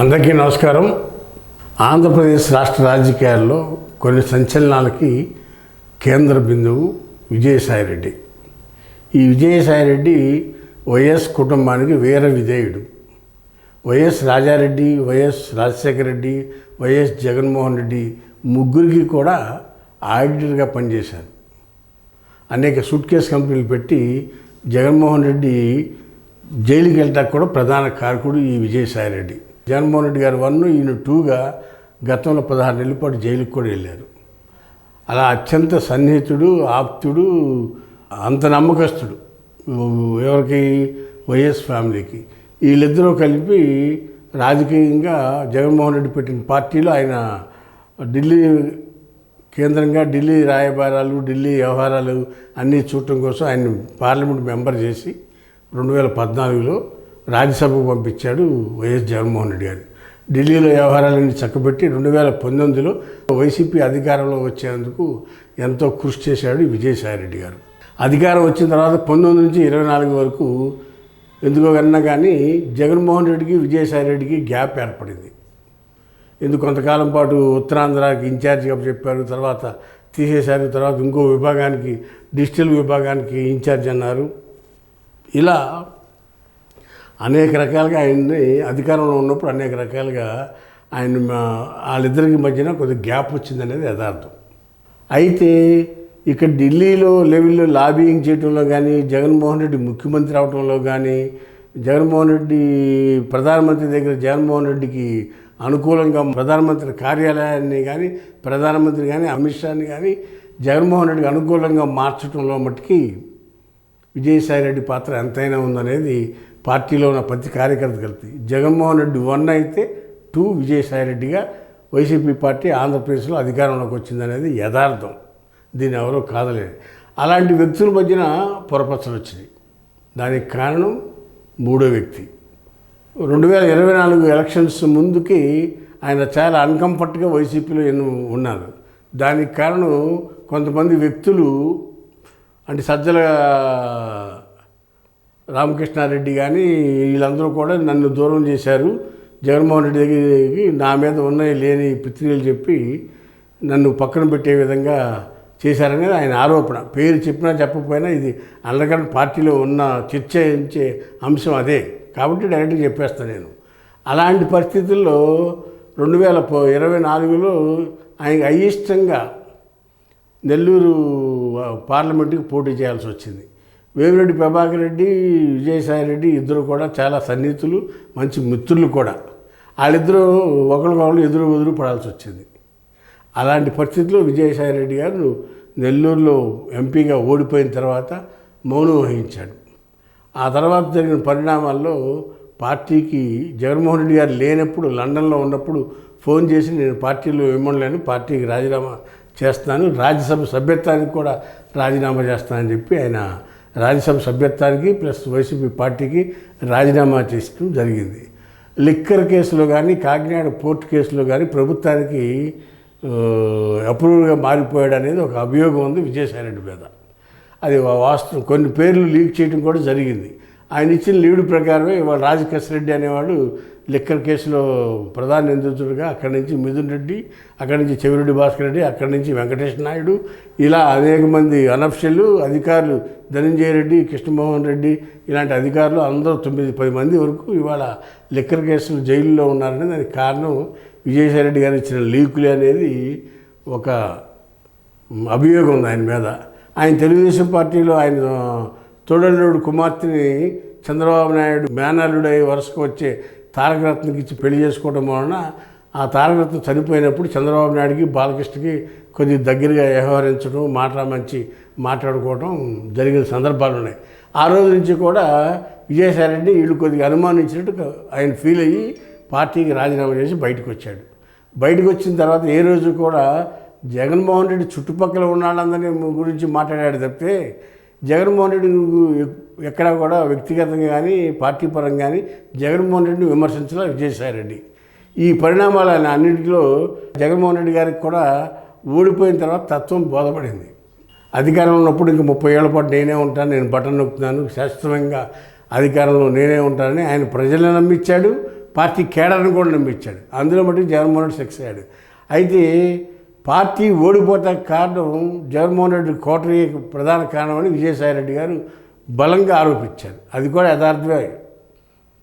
అందరికీ నమస్కారం. ఆంధ్రప్రదేశ్ రాష్ట్ర రాజకీయాల్లో కొన్ని సంచలనాలకి కేంద్ర బిందువు విజయసాయిరెడ్డి. ఈ విజయసాయిరెడ్డి వైఎస్ కుటుంబానికి వీర విధేయుడు. Y S Raja Reddy Y S Rajasekhara Reddy Y S Jaganmohan Reddy ముగ్గురికి కూడా ఆడిటర్గా పనిచేశారు. అనేక సూట్ కేస్ కంపెనీలు పెట్టి జగన్మోహన్ రెడ్డి జైలుకి వెళ్ళటానికి కూడా ప్రధాన కారకుడు ఈ విజయసాయిరెడ్డి. జగన్మోహన్ రెడ్డి గారు వన్ ఈయన టూగా గతంలో పదహారు నెలల పాటు జైలుకు కూడా వెళ్ళారు. అలా అత్యంత సన్నిహితుడు ఆప్తుడు అంత నమ్మకస్తుడు ఎవరికి? వైఎస్ ఫ్యామిలీకి. వీళ్ళిద్దరూ కలిపి రాజకీయంగా జగన్మోహన్ రెడ్డి పెట్టిన పార్టీలో ఆయన ఢిల్లీ కేంద్రంగా ఢిల్లీ రాయబారాలు ఢిల్లీ వ్యవహారాలు అన్నీ చూడటం కోసం ఆయన పార్లమెంట్ మెంబర్ చేసి రెండు వేల పద్నాలుగులో రాజ్యసభకు పంపించాడు వైఎస్ జగన్మోహన్ రెడ్డి గారు. ఢిల్లీలో వ్యవహారాలన్నీ చక్కబెట్టి రెండు వేల పంతొమ్మిదిలో వైసీపీ అధికారంలో వచ్చేందుకు ఎంతో కృషి చేశాడు విజయసాయి విజయసాయిరెడ్డి గారు. అధికారం వచ్చిన తర్వాత పంతొమ్మిది నుంచి ఇరవై నాలుగు వరకు ఎందుకో కన్నా కానీ జగన్మోహన్ రెడ్డికి విజయసాయిరెడ్డికి గ్యాప్ ఏర్పడింది. ఎందుకు కొంతకాలం పాటు ఉత్తరాంధ్రకి ఇన్ఛార్జిగా చెప్పారు తర్వాత తీసేశారు తర్వాత ఇంకో విభాగానికి డిజిటల్ విభాగానికి ఇన్ఛార్జ్ అన్నారు. ఇలా అనేక రకాలుగా ఆయన్ని అధికారంలో ఉన్నప్పుడు అనేక రకాలుగా ఆయన వాళ్ళిద్దరికి మధ్యన కొద్దిగా గ్యాప్ వచ్చిందనేది యథార్థం. అయితే ఇక్కడ ఢిల్లీలో లెవెల్లో లాబింగ్ చేయడంలో కానీ జగన్మోహన్ రెడ్డి ముఖ్యమంత్రి అవడంలో కానీ జగన్మోహన్ రెడ్డి ప్రధానమంత్రి దగ్గర జగన్మోహన్ రెడ్డికి అనుకూలంగా ప్రధానమంత్రి కార్యాలయాన్ని కానీ ప్రధానమంత్రి కానీ అమిత్ షాని కానీ జగన్మోహన్ రెడ్డికి అనుకూలంగా మార్చడంలో మట్టుకి విజయసాయిరెడ్డి పాత్ర ఎంతైనా ఉందనేది పార్టీలో ఉన్న ప్రతి కార్యకర్త కలిపి. జగన్మోహన్ రెడ్డి వన్ అయితే టూ విజయసాయిరెడ్డిగా వైసీపీ పార్టీ ఆంధ్రప్రదేశ్లో అధికారంలోకి వచ్చిందనేది యథార్థం. దీన్ని ఎవరో కాదలేదు. అలాంటి వ్యక్తుల మధ్యన పొరపచ్చలు వచ్చింది దానికి కారణం మూడో వ్యక్తి. రెండు వేల ఇరవై నాలుగు ఎలక్షన్స్ ముందుకి ఆయన చాలా అన్కంఫర్ట్గా వైసీపీలో ఎన్నో ఉన్నారు. దానికి కారణం కొంతమంది వ్యక్తులు అంటే సజ్జల రామకృష్ణారెడ్డి కానీ వీళ్ళందరూ కూడా నన్ను దూరం చేశారు. జగన్మోహన్ రెడ్డి దగ్గరికి నా మీద ఉన్నాయి లేని పిత్రికలు చెప్పి నన్ను పక్కన పెట్టే విధంగా చేశారనేది ఆయన ఆరోపణ. పేరు చెప్పినా చెప్పకపోయినా ఇది అండర్గ్రౌండ్ పార్టీలో ఉన్న చర్చించే అంశం అదే. కాబట్టి డైరెక్ట్గా చెప్పేస్తాను నేను. అలాంటి పరిస్థితుల్లో రెండు వేల ఇరవై నాలుగులో ఆయన అయిష్టంగా నెల్లూరు పార్లమెంటుకి పోటీ చేయాల్సి వచ్చింది. వేమిరెడ్డి ప్రభాకర్ రెడ్డి విజయసాయి రెడ్డి ఇద్దరు కూడా చాలా సన్నిహితులు మంచి మిత్రులు కూడా. వాళ్ళిద్దరూ ఒకరికొకరు ఎదురు ఎదురు పడాల్సి వచ్చింది. అలాంటి పరిస్థితిలో విజయసాయి రెడ్డి గారు నెల్లూరులో ఎంపీగా ఓడిపోయిన తర్వాత మౌనం వహించాడు. ఆ తర్వాత జరిగిన పరిణామాల్లో పార్టీకి జగన్మోహన్ రెడ్డి గారు లేనప్పుడు లండన్లో ఉన్నప్పుడు ఫోన్ చేసి నేను పార్టీలో ఇమ్మలేను పార్టీకి రాజీనామా చేస్తాను రాజ్యసభ సభ్యత్వానికి కూడా రాజీనామా చేస్తానని చెప్పి ఆయన రాజ్యసభ సభ్యత్వానికి ప్లస్ వైసీపీ పార్టీకి రాజీనామా చేయడం జరిగింది. లిక్కర్ కేసులో కానీ కాకినాడ పోర్టు కేసులో కానీ ప్రభుత్వానికి అప్రూవల్గా మారిపోయాడు అనేది ఒక అభియోగం ఉంది విజయసాయిరెడ్డి మీద. అది వాస్తవం కొన్ని పేర్లు లీక్ చేయడం కూడా జరిగింది. ఆయన ఇచ్చిన లీడ్ ప్రకారమే ఇవాళ రెడ్డి అనేవాడు లిక్కర్ కేసులో ప్రధాన నిందితుడిగా అక్కడి నుంచి మిథున్ రెడ్డి అక్కడి నుంచి చెవిరెడ్డి భాస్కర్ రెడ్డి అక్కడి నుంచి వెంకటేష్ నాయుడు ఇలా అనేక మంది అనఫ్షలు అధికారులు ధనంజయ రెడ్డి కృష్ణమోహన్ రెడ్డి ఇలాంటి అధికారులు అందరూ తొమ్మిది పది మంది వరకు ఇవాళ లిక్కర్ కేసులు జైల్లో ఉన్నారని దానికి కారణం విజయసాయిరెడ్డి గారు ఇచ్చిన లీకులు అనేది ఒక అభియోగం ఉంది ఆయన మీద. ఆయన తెలుగుదేశం పార్టీలో ఆయన తోడల్లుడు కుమార్తెని చంద్రబాబు నాయుడు మేనల్లుడై వరుసకు వచ్చే తారకరత్నకి ఇచ్చి పెళ్ళి చేసుకోవడం వలన ఆ తారకరత్న చనిపోయినప్పుడు చంద్రబాబు నాయుడికి బాలకృష్ణకి కొద్ది దగ్గరగా వ్యవహరించడం మాట మంచి మాట్లాడుకోవడం జరిగిన సందర్భాలు ఉన్నాయి. ఆ రోజు నుంచి కూడా విజయసాయిరెడ్డి వీళ్ళు కొద్దిగా అనుమానించినట్టు ఆయన ఫీల్ అయ్యి పార్టీకి రాజీనామా చేసి బయటకు వచ్చాడు. బయటకు వచ్చిన తర్వాత ఏ రోజు కూడా జగన్మోహన్ రెడ్డి చుట్టుపక్కల ఉన్న వాళ్ళందరినీ గురించి మాట్లాడాడు తప్పితే జగన్మోహన్ రెడ్డి ఎక్కడా కూడా వ్యక్తిగతంగా కానీ పార్టీ పరంగా కానీ జగన్మోహన్ రెడ్డిని విమర్శించలా విజయసాయిరెడ్డి. ఈ పరిణామాలు ఆయన అన్నింటిలో జగన్మోహన్ రెడ్డి గారికి కూడా ఓడిపోయిన తర్వాత తత్వం బోధపడింది. అధికారంలో ఉన్నప్పుడు ఇంక ముప్పై ఏళ్ళ పాటు నేనే ఉంటాను నేను బటన్ నొక్కుతున్నాను శాస్త్రంగా అధికారంలో నేనే ఉంటానని ఆయన ప్రజలను నమ్మించాడు పార్టీ కేడర్ని కూడా నమ్మించాడు. అందులో మటుకు జగన్మోహన్ రెడ్డి సక్సెస్ అయ్యాడు. అయితే పార్టీ ఓడిపోతా కారణం జగన్మోహన్ రెడ్డి కోటరీ ప్రధాన కారణం అని విజయసాయి రెడ్డి గారు బలంగా ఆరోపించారు. అది కూడా యథార్థమే.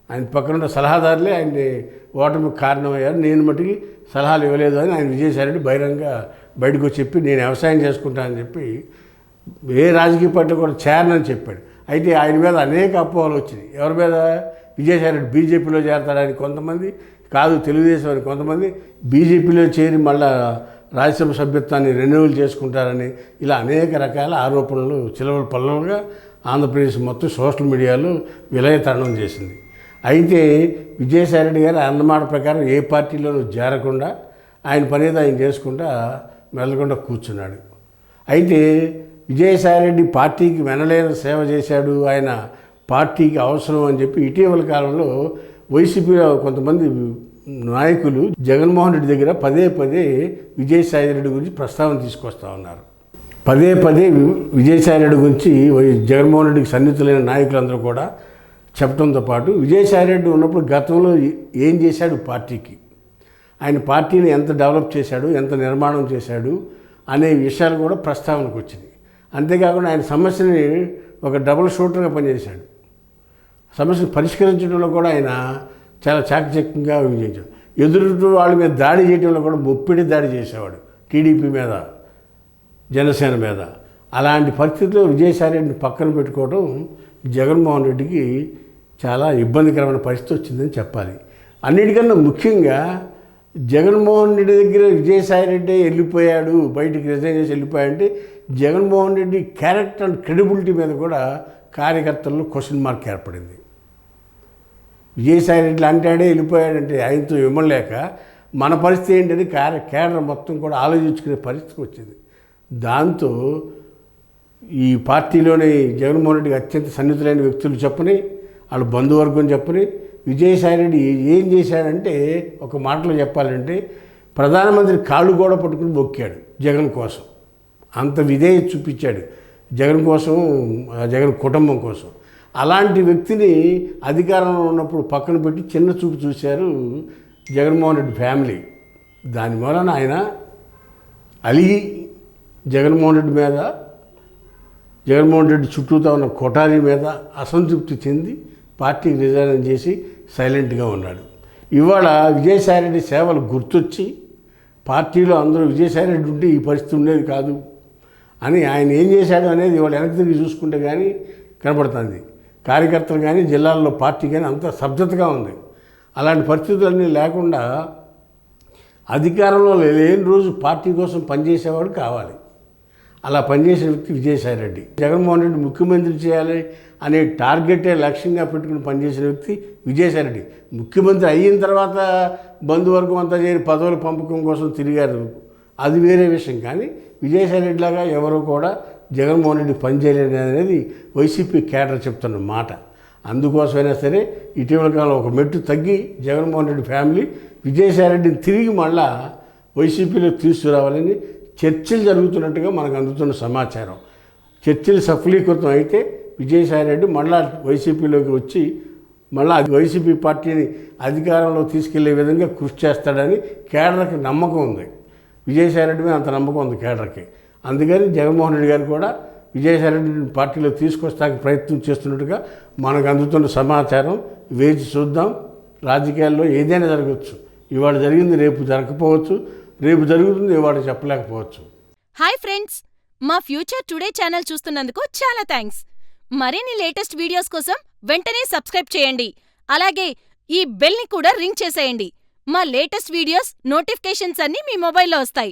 ఆయన పక్కన ఉన్న సలహాదారులే ఆయన ఓటమికి కారణమయ్యారు. నేను మటుకి సలహాలు ఇవ్వలేదు అని ఆయన విజయసాయిరెడ్డి బహిరంగ బయటకు చెప్పి నేను వ్యవసాయం చేసుకుంటానని చెప్పి ఏ రాజకీయ పార్టీ కూడా చేరనని చెప్పాడు. అయితే ఆయన మీద అనేక అపోహలు వచ్చినాయి. ఎవరి మీద? విజయసాయిరెడ్డి బీజేపీలో చేరతాడని కొంతమంది కాదు తెలుగుదేశం అని కొంతమంది బీజేపీలో చేరి మళ్ళా రాజ్యసభ సభ్యత్వాన్ని రెన్యువల్ చేసుకుంటారని ఇలా అనేక రకాల ఆరోపణలు చిలవలు పల్లవులుగా ఆంధ్రప్రదేశ్ మొత్తం సోషల్ మీడియాలో విలయతరణం చేసింది. అయితే విజయసాయిరెడ్డి గారు అన్నమాట ప్రకారం ఏ పార్టీలోనూ చేరకుండా ఆయన పని ఆయన చేసుకుంటా మెల్లకుండా కూర్చున్నాడు. అయితే విజయసాయిరెడ్డి పార్టీకి వెనలేని సేవ చేశాడు ఆయన పార్టీకి అవసరం అని చెప్పి ఇటీవల కాలంలో వైసీపీలో కొంతమంది నాయకులు జగన్మోహన్ రెడ్డి దగ్గర పదే పదే విజయసాయి రెడ్డి గురించి ప్రస్తావన తీసుకొస్తా ఉన్నారు. పదే పదే వి- విజయసాయిరెడ్డి గురించి జగన్మోహన్ రెడ్డికి సన్నిహితులైన నాయకులందరూ కూడా చెప్పడంతో పాటు విజయసాయి రెడ్డి ఉన్నప్పుడు గతంలో ఏం చేశాడు పార్టీకి? ఆయన పార్టీని ఎంత డెవలప్ చేశాడు? ఎంత నిర్మాణం చేశాడు? అనే విషయాలు కూడా ప్రస్తావనకు వచ్చింది. అంతేకాకుండా ఆయన సమస్యని ఒక డబుల్ షూటర్గా పనిచేశాడు. సమస్యను పరిష్కరించడంలో కూడా ఆయన చాలా చాకచక్యంగా విజయించాడు ఎదురు వాళ్ళ మీద దాడి చేయడంలో కూడా ముప్పిడి దాడి చేసేవాడు టీడీపీ మీద జనసేన మీద. అలాంటి పరిస్థితుల్లో విజయసాయిరెడ్డిని పక్కన పెట్టుకోవడం జగన్మోహన్ రెడ్డికి చాలా ఇబ్బందికరమైన పరిస్థితి వచ్చిందని చెప్పాలి. అన్నిటికన్నా ముఖ్యంగా జగన్మోహన్ రెడ్డి దగ్గర విజయసాయిరెడ్డి వెళ్ళిపోయాడు బయటికి రిజైన్ చేసి వెళ్ళిపోయాడంటే Jaganmohan Reddy character and credibility మీద కూడా కార్యకర్తల్లో క్వశ్చన్ మార్క్ ఏర్పడింది. విజయసాయి రెడ్డి అంటాడే వెళ్ళిపోయాడంటే ఆయనతో ఇవ్వలేక మన పరిస్థితి ఏంటని క్యార కేడర్ మొత్తం కూడా ఆలోచించుకునే పరిస్థితి వచ్చింది. దాంతో ఈ పార్టీలోని జగన్మోహన్ రెడ్డికి అత్యంత సన్నిహితులైన వ్యక్తులు చెప్పని వాళ్ళ బంధువర్గం చెప్పని విజయసాయిరెడ్డి ఏం చేశాడంటే ఒక మాటలో చెప్పాలంటే ప్రధానమంత్రి కాళ్ళు కూడా పట్టుకుని బొక్కాడు జగన్ కోసం. అంత విధేయత చూపించాడు జగన్ కోసం ఆ జగన్ కుటుంబం కోసం. అలాంటి వ్యక్తిని అధికారంలో ఉన్నప్పుడు పక్కన పెట్టి చిన్న చూపు చూశారు జగన్మోహన్ రెడ్డి ఫ్యామిలీ. దాని వలన ఆయన అలిగి జగన్మోహన్ రెడ్డి మీద జగన్మోహన్ రెడ్డి చుట్టూతో ఉన్న కొఠారి మీద అసంతృప్తి చెంది పార్టీకి రిజైన్ చేసి సైలెంట్గా ఉన్నాడు. ఇవాళ విజయసాయిరెడ్డి సేవలు గుర్తొచ్చి పార్టీలో అందరూ విజయసాయిరెడ్డి ఉంటే ఈ పరిస్థితి ఉండేది కాదు అని ఆయన ఏం చేశాడు అనేది ఇవాళ వెనక్కి తిరిగి చూసుకుంటే కానీ కనపడుతుంది. కార్యకర్తలు కానీ జిల్లాల్లో పార్టీ కానీ అంత స్తబ్దతగా ఉంది. అలాంటి పరిస్థితులన్నీ లేకుండా అధికారంలో లేని రోజు పార్టీ కోసం పనిచేసేవాడు కావాలి. అలా పనిచేసిన వ్యక్తి విజయసాయిరెడ్డి. జగన్మోహన్ రెడ్డి ముఖ్యమంత్రి చేయాలి అనే టార్గెటే లక్ష్యంగా పెట్టుకుని పనిచేసిన వ్యక్తి విజయసాయిరెడ్డి. ముఖ్యమంత్రి అయిన తర్వాత బంధువర్గం అంతా చేరి పదవుల పంపకం కోసం తిరిగారు. అది వేరే విషయం. కానీ విజయసాయిరెడ్డి లాగా ఎవరు కూడా జగన్మోహన్ రెడ్డి పనిచేయలేదు అనేది వైసీపీ కేడర్ చెప్తున్న మాట. అందుకోసమైనా సరే ఇటీవల కాలం ఒక మెట్టు తగ్గి జగన్మోహన్ రెడ్డి ఫ్యామిలీ విజయసాయిరెడ్డిని తిరిగి మళ్ళా వైసీపీలో తీసుకురావాలని చర్చలు జరుగుతున్నట్టుగా మనకు అందుతున్న సమాచారం. చర్చలు సఫలీకృతం అయితే విజయసాయిరెడ్డి మళ్ళా వైసీపీలోకి వచ్చి మళ్ళా వైసీపీ పార్టీని అధికారంలో తీసుకెళ్ళే విధంగా కృషి చేస్తాడని కేడర్కి నమ్మకం ఉంది. విజయసాయిరెడ్డి మీద అంత నమ్మకం ఉంది కేడర్కి. అందుకని జగన్మోహన్ రెడ్డి గారు కూడా విజయసాయిరెడ్డిని పార్టీలో తీసుకొస్తానికి ప్రయత్నం చేస్తున్నట్టుగా మనకు అందుతున్న సమాచారం వేచి చూద్దాం. రాజకీయాల్లో ఏదైనా జరగవచ్చు ఇవాళ జరిగింది రేపు జరగకపోవచ్చు. రేపు జరుగుతుంది ఇవాళ చెప్పలేకపోవచ్చు. Hi friends. మా ఫ్యూచర్ టుడే ఛానల్ చూస్తున్నందుకు చాలా థ్యాంక్స్. మరిన్ని లేటెస్ట్ వీడియోస్ కోసం వెంటనే సబ్స్క్రైబ్ చేయండి. అలాగే ఈ బెల్ని కూడా రింగ్ చేసేయండి. మా లేటెస్ట్ వీడియోస్ నోటిఫికేషన్స్ అన్నీ మీ మొబైల్లో వస్తాయి.